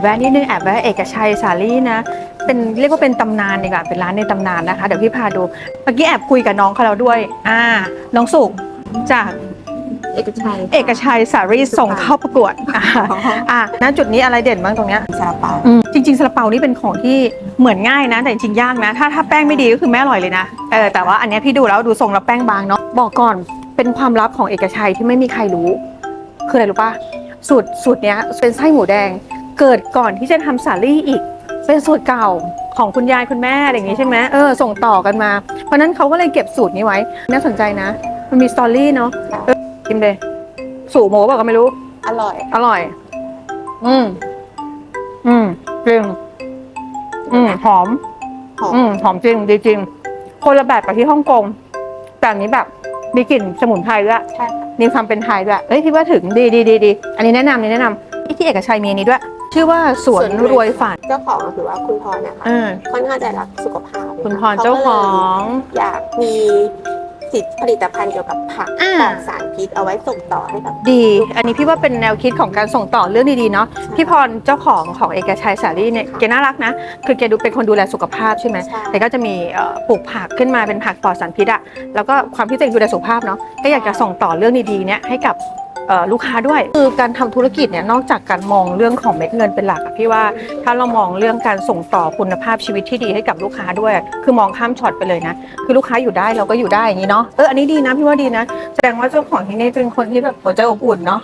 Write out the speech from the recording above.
แวะนิดนึงแอบแวะเอกชัยสาลี่นะ เป็นเรียกว่าเป็นตำนานดีกว่าเป็นร้านในตำนานนะคะ เดี๋ยวพี่พาดูเมื่อกี้แอบคุยกับน้องเขาแล้วด้วย อ่า น้องสุกจากเอกชัยเอกชัยสารีส่งเข้าประกวดอ่าอ่าณจุดนี้อะไรเด่นบ้างตรงเนี้ยซาลาเปาอืมจริงๆซาลาเปานี่เป็นของที่เหมือนง่ายนะ แต่จริงๆยากนะ ถ้าถ้าแป้งไม่ดีก็คือไม่อร่อยเลยนะเออแต่ว่าอันเนี้ยพี่ดูแล้วดูทรงแล้วแป้งบางเนาะบอกก่อนเป็นความลับของเอกชัยที่ไม่มีใครรู้ คืออะไรรู้ปะสูตรสูตรเนี้ยเป็นไส้หมูแดง เกิดก่อนที่จะทำสาลี่อีก เป็นสูตรเก่าของคุณยายคุณแม่อะไรอย่างงี้ใช่ไหมเออส่งต่อกันมา เพราะฉะนั้นเขาก็เลยเก็บสูตรนี้ไว้น่าสนใจนะ มันมีสตอรี่เนาะเออกินเลยสูตรหมูบอกก็ไม่รู้ อร่อย อร่อย อืม อืมจริงอืมหอมหอมอืมหอมจริงดีจริง คนละแบบกับที่ฮ่องกงแต่อันนี้แบบมีกลิ่นสมุนไพรด้วยใช่ค่ะมีความเป็นไทยด้วยเอ้ยพี่ว่าถึงดีดีดีดีอันนี้แนะนำนี่แนะนำที่ที่เอกชัยมีอันนี้ด้วย ชื่อว่าสวนรวยฝัน เจ้าของก็คือว่าคุณพรนะคะอ่า ค่อนข้างจะรักสุขภาพคุณพรเจ้าของ อยากมีสิทธิผลิตภัณฑ์เกี่ยวกับผักอ่า ปลอดสารพิษเอาไว้ส่งต่อให้กับ ดี อันนี้พี่ว่าเป็นแนวคิดของการส่งต่อเรื่องดีๆเนาะ พี่พรเจ้าของของเอกชัยสาลี่เนี่ย แกน่ารักนะ คือแกดูเป็นคนดูแลสุขภาพใช่ไหม ใช่ แต่ก็จะมีเอ่อปลูกผักขึ้นมาเป็นผักปลอดสารพิษอะแล้วก็ความที่ตัวเองดูแลสุขภาพเนาะ ก็อยากจะส่งต่อเรื่องดีๆเนี่ยให้กับเอ่อ ลูกค้าด้วย คือการทำธุรกิจเนี่ยนอกจากการมองเรื่องของเม็ดเงินเป็นหลักอะพี่ว่าถ้าเรามองเรื่องการส่งต่อคุณภาพชีวิตที่ดีให้กับลูกค้าด้วย คือมองข้ามช็อตไปเลยนะ คือลูกค้าอยู่ได้เราก็อยู่ได้อย่างนี้เนาะเอออันนี้ดีนะพี่ว่าดีนะ แสดงว่าเจ้าของที่นี่เป็นคนที่แบบหัวใจอบอุ่นเนาะ